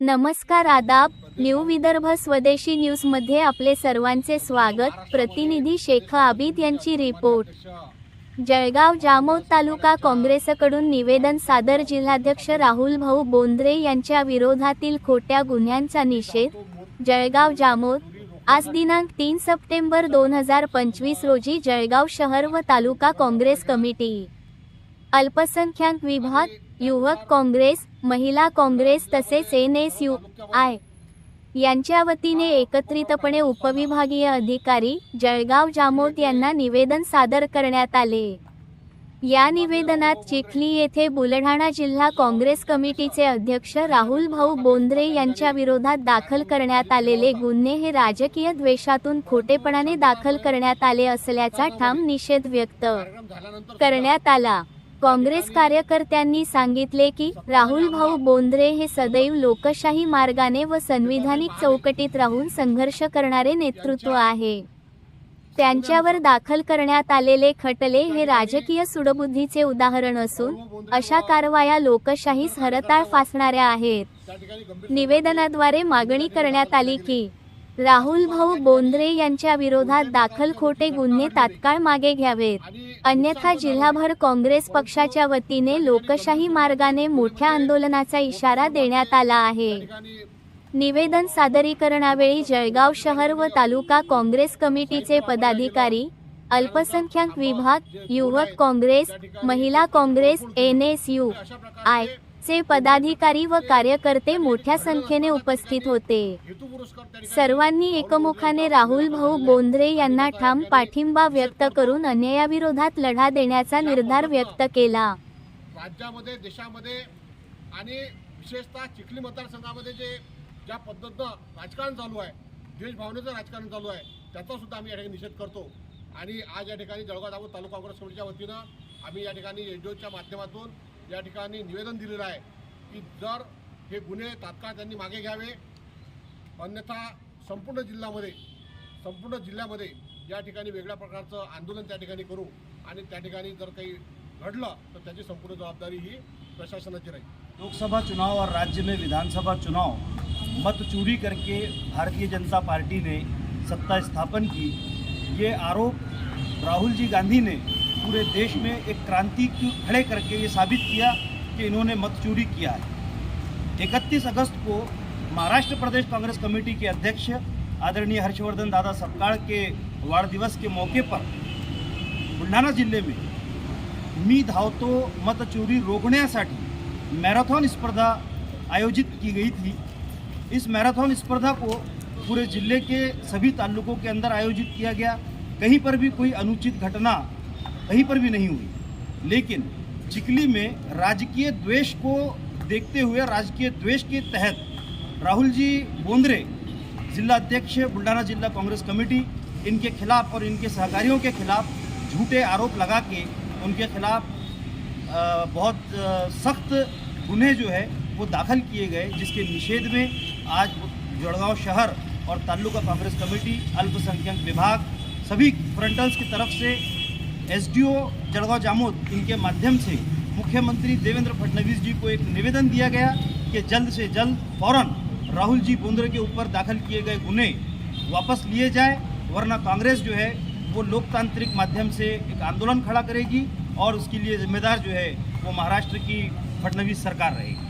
नमस्कार आदाब न्यू विदर्भ स्वदेशी न्यूजमध्ये आपले सर्वांचे स्वागत. प्रतिनिधी शेख आबिद यांची रिपोर्ट. जळगाव जामोद तालुका काँग्रेसकडून निवेदन सादर जिल्हाध्यक्ष राहुल भाऊ बोंद्रे यांच्या विरोधातील खोट्या गुन्ह्यांचा निषेध. जळगाव जामोद आज दिनांक तीन सप्टेंबर दोन हजार पंचवीस रोजी जळगाव शहर व तालुका काँग्रेस कमिटी. अल्पसंख्याक विभाग युवक काँग्रेस महिला काँग्रेस तसेच एन एस यू आय. यांच्या वतीने एकत्रितपणे उपविभागीय अधिकारी जळगाव जामोद यांना निवेदन सादर करण्यात आले. या निवेदनात चिखली येथे बुलढाणा जिल्हा काँग्रेस कमिटीचे अध्यक्ष राहुल भाऊ बोंद्रे यांच्या विरोधात दाखल करण्यात आलेले गुन्हे हे राजकीय द्वेषातून खोटेपणाने दाखल करण्यात आले असल्याचा ठाम निषेध व्यक्त करण्यात आला. काँग्रेस कार्यकर्त्यांनी सांगितले की राहुल भाऊ बोंद्रे हे सदैव लोकशाही मार्गाने व संविधानिक चौकटीत राहून संघर्ष करणारे नेतृत्व आहे. त्यांच्यावर दाखल करण्यात आलेले खटले हे राजकीय सुडबुद्धीचे उदाहरण असून अशा कारवाया लोकशाहीस हरताळ फासणाऱ्या आहेत. निवेदनाद्वारे मागणी करण्यात आली की राहुल भाऊ बोंद्रे यांच्या विरोधात दाखल खोटे गुन्हे तात्काळ मागे घ्यावेत. अन्यथा जिल्हाभर काँग्रेस पक्षाच्या वतीने लोकशाही मार्गाने मोठ्या आंदोलनाचा इशारा देण्यात आला आहे. निवेदन सादरीकरणावेळी जळगाव शहर व तालुका काँग्रेस कमिटीचे पदाधिकारी अल्पसंख्याक विभाग युवक काँग्रेस महिला Congress N S U I चे पदाधिकारी व कार्यकर्ते मोठ्या संख्येने उपस्थित होते. सर्वांनी एकमुखाने राहुल भाऊ बोंद्रे यांना ठाम पाठिंबा व्यक्त करून अन्यायाविरोधात लढा देण्याचा निर्धार व्यक्त केला. राज्यामध्ये देशामध्ये आणि विशेषतः चिखली मतदारसंघामध्ये जे ज्या पद्धतीनं राजकारण चालू आहे देशभावनेचं राजकारण चालू आहे त्याचा सुद्धा आम्ही या ठिकाणी निषेध करतो. आणि आज या ठिकाणी जळगाव दामोद तालुका काँग्रेस कमिटीच्या वतीनं आम्ही या ठिकाणी एनजीओच्या माध्यमातून या ठिकाणी निवेदन दिलेलं आहे की जर हे गुन्हे तात्काळ त्यांनी मागे घ्यावे अन्यथा संपूर्ण जिल्ह्यामध्ये संपूर्ण जिल्ह्यामध्ये या ठिकाणी वेगळ्या प्रकारचं आंदोलन त्या ठिकाणी करू आणि त्या ठिकाणी जर काही घडलं तर त्याची संपूर्ण जबाबदारी ही प्रशासनाची राहील. लोकसभा चुनाव और राज्य में विधानसभा चुनाव मत चोरी करके भारतीय जनता पार्टी ने सत्ता स्थापन की। ये आरोप राहुल जी गांधी ने पूरे देश में एक क्रांति खड़े करके ये साबित किया कि इन्होंने मत चोरी किया है। 31 अगस्त को महाराष्ट्र प्रदेश कांग्रेस कमेटी के अध्यक्ष आदरणीय हर्षवर्धन दादा सपकाळ के वाड़ दिवस के मौके पर बुलढाणा जिल्हे में मी धावतो मत चोरी रोकण्यासाठी मैराथन स्पर्धा आयोजित की गई थी। इस मैराथन स्पर्धा को पूरे ज़िले के सभी ताल्लुकों के अंदर आयोजित किया गया। कहीं पर भी कोई अनुचित घटना कहीं पर भी नहीं हुई। लेकिन चिकली में राजकीय द्वेष को देखते हुए, राजकीय द्वेष के तहत राहुल जी बोंद्रे, जिला अध्यक्ष बुल्ढाना जिला कांग्रेस कमेटी, इनके खिलाफ और इनके सहकारियों के खिलाफ झूठे आरोप लगा के उनके खिलाफ बहुत सख्त गुन्हे जो है वो दाखल किए गए, जिसके निषेध में आज जड़गांव शहर और तालुका कांग्रेस कमेटी, अल्पसंख्यक विभाग, सभी फ्रंटल्स की तरफ़ से एसडीओ जड़गांव जामोद, इनके माध्यम से मुख्यमंत्री देवेंद्र फडणवीस जी को एक निवेदन दिया गया कि जल्द से जल्द फ़ौरन राहुल जी बोंद्रे के ऊपर दाखिल किए गए गुन्हे वापस लिए जाए, वरना कांग्रेस जो है, वो लोकतांत्रिक माध्यम से एक आंदोलन खड़ा करेगी और उसके लिए जिम्मेदार जो है, वो महाराष्ट्र की फडणवीस सरकार रहेगी।